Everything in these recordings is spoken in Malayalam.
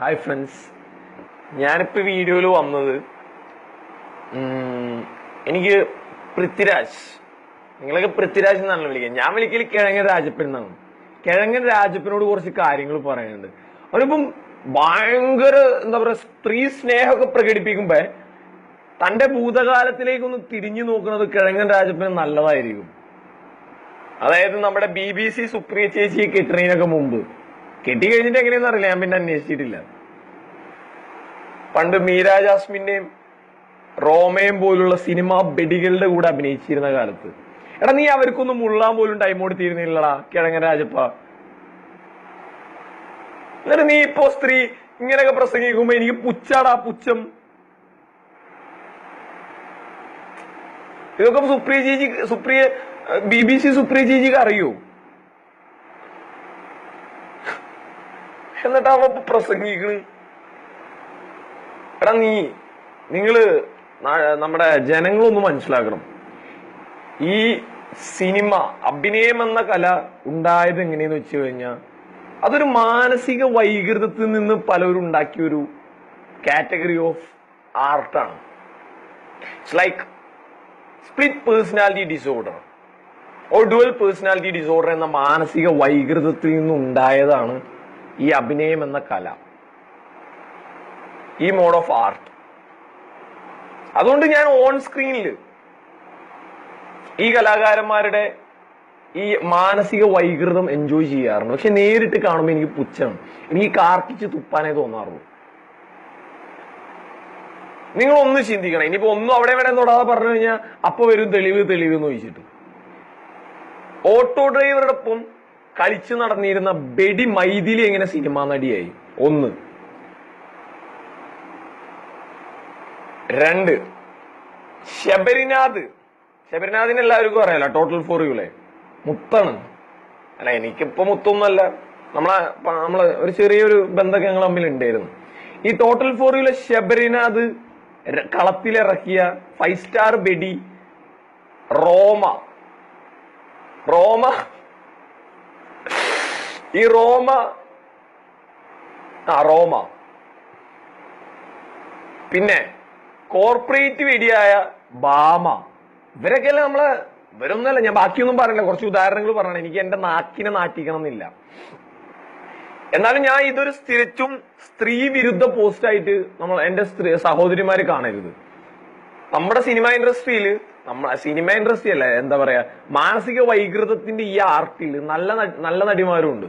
ഹായ് ഫ്രണ്ട്സ് ഞാനിപ്പോൾ വീഡിയോയിൽ വന്നത് എനിക്ക് പൃഥ്വിരാജ്. നിങ്ങളൊക്കെ പൃഥ്വിരാജ് എന്നാണ് വിളിക്കുക ഞാൻ വിളിക്കൽ കിഴങ്ങൻ രാജപ്പൻ എന്നാണ്. കിഴങ്ങൻ രാജപ്പനോട് കുറച്ച് കാര്യങ്ങൾ പറയാനുണ്ട്. അവനിപ്പം ഭയങ്കര എന്താ പറയുക സ്ത്രീ സ്നേഹമൊക്കെ പ്രകടിപ്പിക്കുമ്പോ തന്റെ ഭൂതകാലത്തിലേക്കൊന്ന് തിരിഞ്ഞു നോക്കുന്നത് കിഴങ്ങൻ രാജപ്പന് നല്ലതായിരിക്കും. അതായത് നമ്മുടെ ബി ബി സി സുപ്രിയ ചേച്ചി കെട്ടുന്നതിനൊക്കെ മുമ്പ്. കെട്ടി കഴിഞ്ഞിട്ട് അറിയില്ല. ഞാൻ പിന്നെ അന്വേഷിച്ചിട്ടില്ല. പണ്ട് മീര ജാസ്മിന്റെയും റോമയും പോലുള്ള സിനിമാ ബെഡികളുടെ കൂടെ അഭിനയിച്ചിരുന്ന കാലത്ത്. എടാ നീ അവർക്കൊന്നും മുള്ളാൻ പോലും ടൈം കൊടുത്തിരുന്നില്ലടാ കിഴങ്ങൻ രാജപ്പ. എന്നിട്ട് നീ ഇപ്പോ സ്ത്രീ ഇങ്ങനെയൊക്കെ പ്രസംഗിക്കുമ്പോ എനിക്ക് പുച്ചാടാ പുച്ഛം. ഇതൊക്കെ സുപ്രിയ ചേച്ചി Supriya B B C Supriya ചേച്ചിക്ക് അറിയോ? എന്നിട്ട് അവ പ്രസംഗിക്കണ്? എടാ നീ നിങ്ങൾ നമ്മുടെ ജനങ്ങളൊന്ന് മനസ്സിലാക്കണം. ഈ സിനിമ അഭിനയം എന്ന കല ഉണ്ടായത് എങ്ങനെയെന്ന് വെച്ച് കഴിഞ്ഞാൽ അതൊരു മാനസിക വൈകൃതത്തിൽ നിന്ന് പലരും ഉണ്ടാക്കിയ ഒരു category of ആർട്ടാണ് it's like split personality disorder or dual personality disorder എന്ന മാനസിക വൈകൃതത്തിൽ നിന്നുണ്ടായതാണ് ഈ അഭിനയം എന്ന കല. ഈ മോഡ് ഓഫ് ആർട്ട്. അതുകൊണ്ട് ഞാൻ ഓൺ സ്ക്രീനിൽ ഈ കലാകാരന്മാരുടെ ഈ മാനസിക വൈകൃതം എൻജോയ് ചെയ്യാറുണ്ട്. പക്ഷെ നേരിട്ട് കാണുമ്പോൾ എനിക്ക് പുച്ഛാണ് എനിക്ക് കാർക്കിച്ച് തുപ്പാനേ തോന്നാറുള്ളൂ. നിങ്ങൾ ഒന്ന് ചിന്തിക്കണം. ഇനിയിപ്പോ ഒന്നും അവിടെ ഇവിടെ തൊടാതെ പറഞ്ഞു കഴിഞ്ഞാൽ അപ്പൊ വരും തെളിവ് തെളിവ് എന്ന് ചോദിച്ചിട്ട്. ഓട്ടോ ഡ്രൈവറുടെ ഒപ്പം കളിച്ചു നടന്നിരുന്ന ബെഡി മൈഥിലി എങ്ങനെ സിനിമാ നടിയായി? ഒന്ന്. രണ്ട്. ശബരിനാഥ്. ശബരിനാഥിന് എല്ലാവർക്കും അറിയാലോ ടോട്ടൽ ഫോർ യുലെ മുത്താണ്. അല്ല എനിക്കിപ്പോ മുത്തൊന്നുമല്ല. നമ്മളെ നമ്മൾ ഒരു ചെറിയൊരു ബന്ധമൊക്കെ ഞങ്ങൾ തമ്മിൽ ഉണ്ടായിരുന്നു ഈ ടോട്ടൽ ഫോർ യുലെ ശബരിനാഥ് കളത്തിലിറക്കിയ ഫൈവ് സ്റ്റാർ ബെഡി റോമ. റോമ ഈ റോമ ആ റോമ. പിന്നെ കോർപ്പറേറ്റ് വേദിയായ ബാമ. ഇവരൊക്കെ നമ്മൾ ഇവരൊന്നുമല്ല ഞാൻ ബാക്കിയൊന്നും പറയണില്ല കുറച്ച് ഉദാഹരണങ്ങൾ പറയണം എനിക്ക് എന്റെ നാക്കിനെ നാട്ടിക്കണം എന്നില്ല എന്നാലും ഞാൻ ഇതൊരു തികച്ചും സ്ത്രീ വിരുദ്ധ പോസ്റ്റായിട്ട് നമ്മൾ എന്റെ സഹോദരിമാര് കാണരുത്. നമ്മുടെ സിനിമ ഇൻഡസ്ട്രിയിൽ നമ്മ സിനിമ ഇൻഡസ്ട്രി അല്ലേ? എന്താ പറയാ? മാനസിക വൈകൃതത്തിന്റെ ഈ ആർട്ടിൽ നല്ല നല്ല നടിമാരും ഉണ്ട്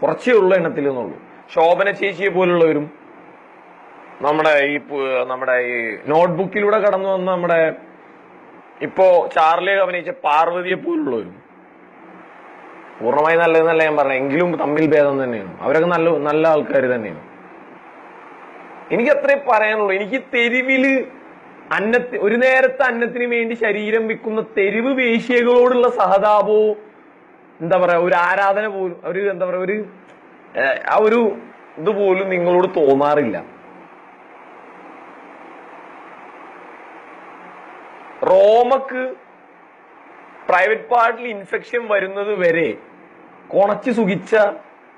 കുറച്ചേ ഉള്ളൂ എണ്ണത്തിൽ എന്നുള്ളൂ. ശോഭന ചേച്ചിയെ പോലുള്ളവരും നമ്മുടെ ഈ നമ്മുടെ ഈ നോട്ട്ബുക്കിലൂടെ കടന്നു വന്ന നമ്മുടെ ഇപ്പോ ചാർലി അഭിനയിച്ച പാർവതിയെ പോലുള്ളവരും. പൂർണമായി നല്ലതെന്നല്ല ഞാൻ പറഞ്ഞത്. എങ്കിലും തമ്മിൽ ഭേദം തന്നെയാണ്. അവരൊക്കെ നല്ല നല്ല ആൾക്കാർ തന്നെയാണ്. എനിക്ക് അത്രേ പറയാനുള്ളൂ. എനിക്ക് തെരുവിൽ അന്നത്തി ഒരു നേരത്തെ അന്നത്തിന് വേണ്ടി ശരീരം വിൽക്കുന്ന തെരുവ് വേശ്യകളോടുള്ള സഹതാപവും എന്താ പറയാ ഒരു ആരാധന പോലും ഒരു എന്താ പറയാ ഒരു ആ ഒരു ഇത് പോലും നിങ്ങളോട് തോന്നാറില്ല. റോമക്ക് പ്രൈവറ്റ് പാർട്ടിൽ ഇൻഫെക്ഷൻ വരുന്നത് വരെ കൊണച്ച് സുഖിച്ച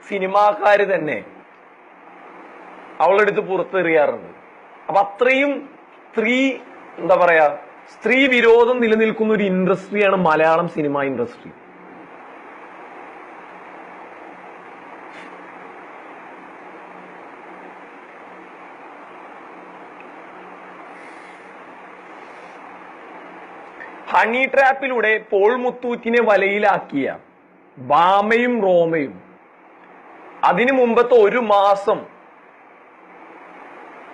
സിനിമാക്കാര് തന്നെ അവളെടുത്ത് പുറത്തെറിയാറുണ്ട്. അപ്പൊ അത്രയും സ്ത്രീ എന്താ പറയാ സ്ത്രീ വിരോധം നിലനിൽക്കുന്ന ഒരു ഇൻഡസ്ട്രിയാണ് മലയാളം സിനിമ ഇൻഡസ്ട്രി. ഹണി ട്രാപ്പിലൂടെ പോൾ മുത്തൂറ്റിനെ വലയിലാക്കിയ ബാമയും റോമയും അതിനു മുമ്പത്തെ ഒരു മാസം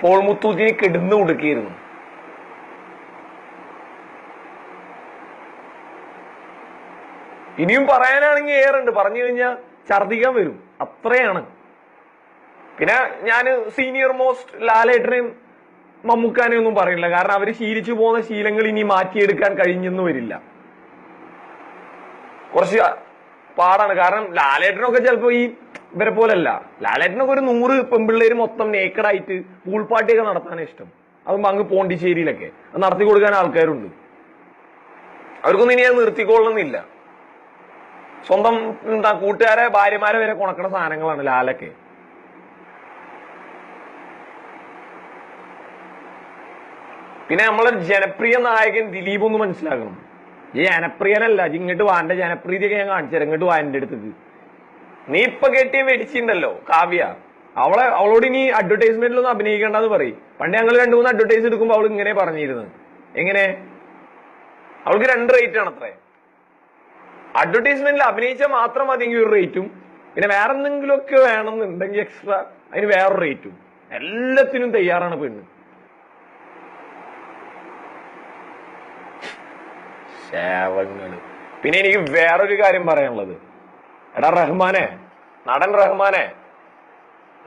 പോൾ മുത്തൂറ്റിനെ കിടന്നു കൊടുക്കിയിരുന്നു ഇനിയും പറയാനാണെങ്കിൽ ഏറുണ്ട്. പറഞ്ഞു കഴിഞ്ഞാൽ ഛർദിക്കാൻ വരും. അത്രയാണ്. പിന്നെ ഞാൻ സീനിയർ മോസ്റ്റ് ലാലേട്ടനെയും മമ്മൂക്കാനെ ഒന്നും പറയില്ല. കാരണം അവർ ശീലിച്ചു പോകുന്ന ശീലങ്ങൾ ഇനി മാറ്റിയെടുക്കാൻ കഴിഞ്ഞെന്ന് വരില്ല. കുറച്ച് പാടാണ്. കാരണം ലാലേട്ടനൊക്കെ ചിലപ്പോ ഈ ഇവരെ പോലല്ല. ലാലേട്ടനൊക്കെ ഒരു നൂറ് പെമ്പിള്ളേര് മൊത്തം നേക്കഡായിട്ട് പൂൾ പാർട്ടിയൊക്കെ നടത്താനാണ് ഇഷ്ടം. അതും അങ്ങ് പോണ്ടിച്ചേരിയിലൊക്കെ. അത് നടത്തി കൊടുക്കാൻ ആൾക്കാരുണ്ട്. അവർക്കൊന്നും ഇനി അത് നിർത്തിക്കൊള്ളുന്നില്ല സ്വന്തം എന്താ കൂട്ടുകാരെ ഭാര്യമാരെ വരെ കൊണക്കണ സാധനങ്ങളാണ് ലാലൊക്കെ. പിന്നെ നമ്മളെ ജനപ്രിയ നായകൻ ദിലീപ് ഒന്ന് മനസ്സിലാക്കണം. ഈ ജനപ്രിയനല്ല ഇങ്ങോട്ട് വാന്റെ ജനപ്രീതിയൊക്കെ ഞാൻ കാണിച്ചു ഇങ്ങോട്ട് വാന്റെ അടുത്തേക്ക് നീ ഇപ്പൊ കെട്ടിയ വെടിച്ചിണ്ടല്ലോ കാവ്യ. അവളെ അവളോട് ഇനി അഡ്വർടൈസ്മെന്റിലൊന്നും അഭിനയിക്കേണ്ടെന്ന് പറയും. പണ്ട് ഞങ്ങൾ രണ്ടു മൂന്ന് അഡ്വർടൈസ് എടുക്കുമ്പോൾ അവൾ ഇങ്ങനെ പറഞ്ഞിരുന്നു എങ്ങനെ? അവൾക്ക് രണ്ട് റേറ്റ് ആണ് അത്രേ അഡ്വർടൈസ്മെന്റിൽ അഭിനയിച്ചാൽ മാത്രം മതിയെങ്കിൽ ഒരു റേറ്റും. പിന്നെ വേറെ എന്തെങ്കിലുമൊക്കെ വേണമെന്നുണ്ടെങ്കിൽ എക്സ്ട്രാ അതിന് വേറൊരു റേറ്റും. എല്ലാത്തിനും തയ്യാറാണ് പെണ്ണ്. ശേവങ്ങൾ. പിന്നെ എനിക്ക് വേറൊരു കാര്യം പറയാനുള്ളത്. എടാ റഹ്മാനെ നടൻ റഹ്മാനെ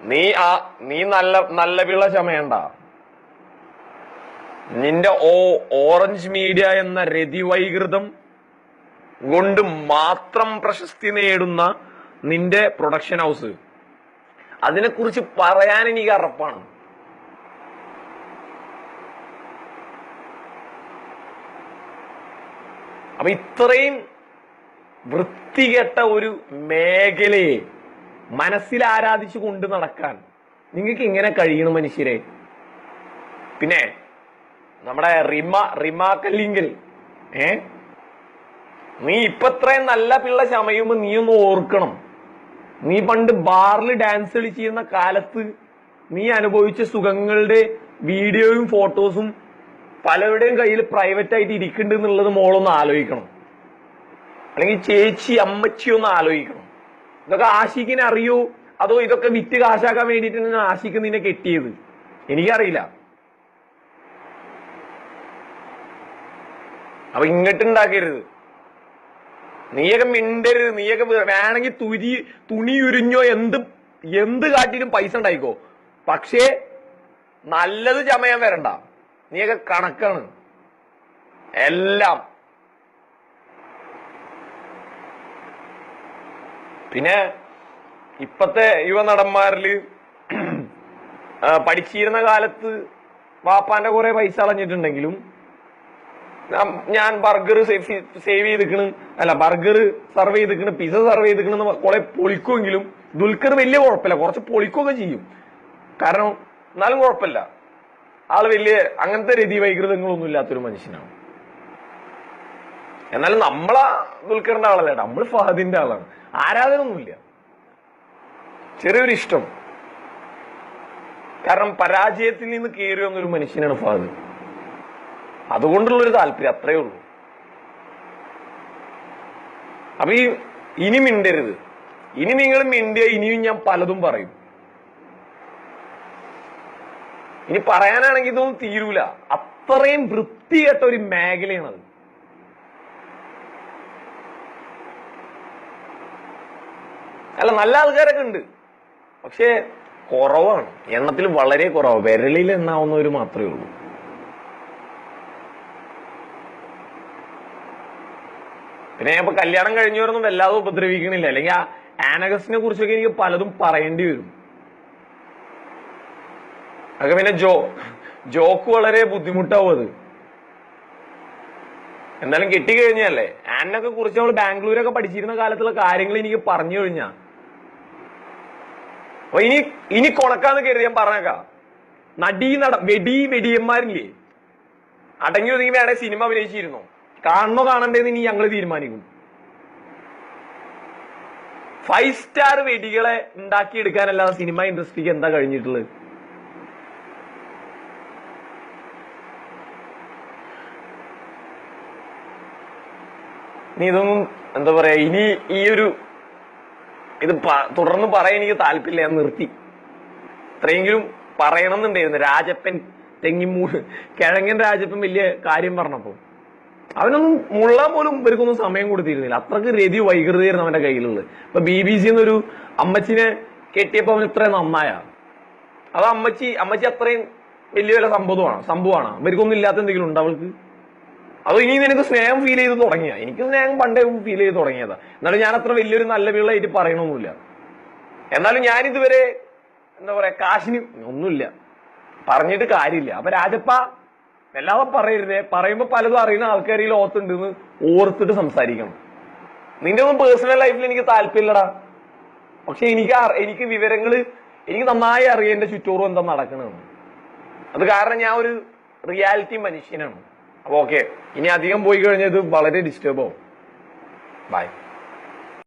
നീ ആ നീ നല്ല നല്ല പിള്ള ചമയണ്ട. നിന്റെ ഓ ഓറഞ്ച് മീഡിയ എന്ന രതിവൈകൃതം കൊണ്ട് മാത്രം പ്രശസ്തി നേടുന്ന നിന്റെ പ്രൊഡക്ഷൻ ഹൗസ് അതിനെക്കുറിച്ച് പറയാൻ എനിക്ക് അറപ്പാണ്. അപ്പൊ ഇത്രയും വൃത്തികെട്ട ഒരു മേഖലയെ മനസ്സിൽ ആരാധിച്ചു കൊണ്ട് നടക്കാൻ നിങ്ങൾക്ക് ഇങ്ങനെ കഴിയണം മനുഷ്യരെ. പിന്നെ നമ്മുടെ റിമ റിമാക്കല്ലെങ്കിൽ കല്ലിങ്കൽ ഏ? നീ ഇപ്പൊ ഇത്രയും നല്ല പിള്ള ചമയുമ്പോ നീ ഒന്ന് ഓർക്കണം. നീ പണ്ട് ബാറിൽ ഡാൻസ് കളിച്ചിരുന്ന കാലത്ത് നീ അനുഭവിച്ച സുഖങ്ങളുടെ വീഡിയോയും ഫോട്ടോസും പലരുടെയും കയ്യിൽ പ്രൈവറ്റ് ആയിട്ട് ഇരിക്കുന്നുണ്ട് എന്നുള്ളത് മോളൊന്ന് ആലോചിക്കണം. അല്ലെങ്കിൽ ചേച്ചി അമ്മച്ചി ഒന്ന് ആലോചിക്കണം. ഇതൊക്കെ ആശിക്കിനെ അറിയോ? അതോ ഇതൊക്കെ വിറ്റ് കാശാക്കാൻ വേണ്ടിയിട്ടാണ് ആശിക്ക് നിന്നെ കെട്ടിയത്? എനിക്കറിയില്ല. അപ്പൊ ഇങ്ങോട്ട് ഉണ്ടാക്കരുത് നീയൊക്കെ മിണ്ടരുത്. നീയൊക്കെ വേണമെങ്കിൽ തുരി തുണി ഉരിഞ്ഞോ എന്ത് എന്ത് കാട്ടിലും പൈസ ഉണ്ടായിക്കോ. പക്ഷേ നല്ലത് ചമയാൻ വരണ്ട. നീയൊക്കെ കണക്കാണ്. എല്ലാം. പിന്നെ ഇപ്പത്തെ യുവ നടന്മാരിൽ പഠിച്ചിരുന്ന കാലത്ത് വാപ്പാന്റെ കുറെ പൈസ കളഞ്ഞിട്ടുണ്ടെങ്കിലും നം- ഞാൻ ബർഗർ സേവ് ചെയ്തിക്കണ് അല്ല ബർഗർ സർവ് ചെയ്തിക്കണ് പിസ സർവ് ചെയ്തിക്കണ് കുറെ പൊളിക്കുമെങ്കിലും ദുൽഖർ വലിയ കുഴപ്പമില്ല. കുറച്ച് പൊളിക്കുകയൊക്കെ ചെയ്യും. കാരണം എന്നാലും കുഴപ്പമില്ല. ആൾ വലിയ അങ്ങനത്തെ രതി വൈകൃതങ്ങളൊന്നും ഇല്ലാത്തൊരു മനുഷ്യനാണ്. എന്നാലും നമ്മളാ ദുൽഖറിന്റെ ആളല്ല? നമ്മൾ ഫഹദിന്റെ ആളാണ്. ആരാധനൊന്നുമില്ല ചെറിയൊരു ഇഷ്ടം കാരണം പരാജയത്തിൽ നിന്ന് കയറി വന്നൊരു മനുഷ്യനാണ് ഫഹദ്. അതുകൊണ്ടുള്ള ഒരു താല്പര്യം അത്രയേ ഉള്ളൂ. അപ്പൊ ഈ ഇനി മിണ്ടരുത്. ഇനി നിങ്ങൾ മിണ്ടിയ ഇനിയും ഞാൻ പലതും പറയും. ഇനി പറയാനാണെങ്കിൽ ഇതൊന്നും തീരൂല. അത്രയും വൃത്തികെട്ട ഒരു മേഖലയാണത്. അല്ല നല്ല ആൾക്കാരൊക്കെ ഉണ്ട്. പക്ഷേ കുറവാണ്. എണ്ണത്തിൽ വളരെ കുറവ്. വിരളിൽ എണ്ണാവുന്നവർ മാത്രമേ ഉള്ളൂ. പിന്നെ ഞാൻ ഇപ്പൊ കല്യാണം കഴിഞ്ഞവരൊന്നും വല്ലാതെ ഉപദ്രവിക്കണില്ല. അല്ലെങ്കിൽ ആ ആനഗസിനെ കുറിച്ചൊക്കെ എനിക്ക് പലതും പറയേണ്ടി വരും. അതൊക്കെ പിന്നെ ജോ ജോക്ക് വളരെ ബുദ്ധിമുട്ടാവും അത്. എന്തായാലും കിട്ടിക്കഴിഞ്ഞല്ലേ? ആനൊക്കെ കുറിച്ച് നമ്മൾ ബാംഗ്ലൂരൊക്കെ പഠിച്ചിരുന്ന കാലത്തുള്ള കാര്യങ്ങൾ എനിക്ക് പറഞ്ഞു കഴിഞ്ഞാ. അപ്പൊ ഇനി ഇനി കൊണക്കാന്ന് കരുതി ഞാൻ പറഞ്ഞേക്കാം. നടീ നട വെടി വെടിയന്മാരില്ലേ? അടങ്ങി ഒതുങ്ങി വേണേ സിനിമ അഭിനയിച്ചിരുന്നു? കാണണോ കാണണ്ടേന്ന് ഇനി ഞങ്ങൾ തീരുമാനിക്കും. ഫൈവ് സ്റ്റാർ വെടികളെ ഉണ്ടാക്കിയെടുക്കാനല്ലാതെ സിനിമ ഇൻഡസ്ട്രിക്ക് എന്താ കഴിഞ്ഞിട്ടുള്ളത്? ഇനി ഇതൊന്നും എന്താ പറയാ ഇനി ഈ ഒരു ഇത് തുടർന്ന് പറയാൻ എനിക്ക് താല്പര്യമില്ല ഞാൻ നിർത്തി. ഇത്രയെങ്കിലും പറയണം എന്നുണ്ടായിരുന്നു രാജപ്പൻ തെങ്ങിമൂ കിഴങ്ങൻ രാജപ്പൻ വലിയ കാര്യം പറഞ്ഞപ്പോ. അവനൊന്നും മുള്ളാൻ പോലും ഇവർക്കൊന്നും സമയം കൊടുത്തിരുന്നില്ല. അത്രയ്ക്ക് രതി വൈകൃതയായിരുന്നു അവന്റെ കയ്യിലുള്ളത്. ഇപ്പൊ ബി ബി സി എന്നൊരു അമ്മച്ചിനെ കെട്ടിയപ്പോ അവൻ ഇത്രയും നന്നായ. അത് അമ്മച്ചി അമ്മച്ചി അത്രയും വലിയ വല്ല സംഭവമാണ്? സംഭവമാണ്? ഇവർക്കൊന്നും ഇല്ലാത്ത എന്തെങ്കിലും ഉണ്ട് അവൾക്ക്? അത് ഇനി നിനക്ക് സ്നേഹം ഫീൽ ചെയ്ത് തുടങ്ങിയ? എനിക്ക് സ്നേഹം പണ്ടേ ഫീൽ ചെയ്ത് തുടങ്ങിയതാ. എന്നാലും ഞാൻ അത്ര വലിയൊരു നല്ല പിള്ളയായിട്ട് പറയണമൊന്നുമില്ല എന്നാലും ഞാൻ ഇതുവരെ എന്താ പറയാ കാശിന് ഒന്നുമില്ല. പറഞ്ഞിട്ട് കാര്യമില്ല. അപ്പൊ രാജപ്പ വല്ലാതെ പറയരുതേ. പറയുമ്പോ പലതും അറിയുന്ന ആൾക്കാർ ഈ ലോകത്തുണ്ടെന്ന് ഓർത്തിട്ട് സംസാരിക്കണം. നിന്റെ ഒന്നും പേഴ്സണൽ ലൈഫിൽ എനിക്ക് താല്പര്യമില്ലടാ. പക്ഷെ എനിക്ക് എനിക്ക് വിവരങ്ങൾ എനിക്ക് നന്നായി അറിയാം എന്റെ ചുറ്റോറും എന്താ നടക്കണെന്ന് അത് കാരണം ഞാൻ ഒരു റിയാലിറ്റി മനുഷ്യനാണ്. അപ്പൊ ഓക്കെ ഇനി അധികം പോയി കഴിഞ്ഞാൽ ഇത് വളരെ ഡിസ്റ്റർബ് ആവും. ബൈ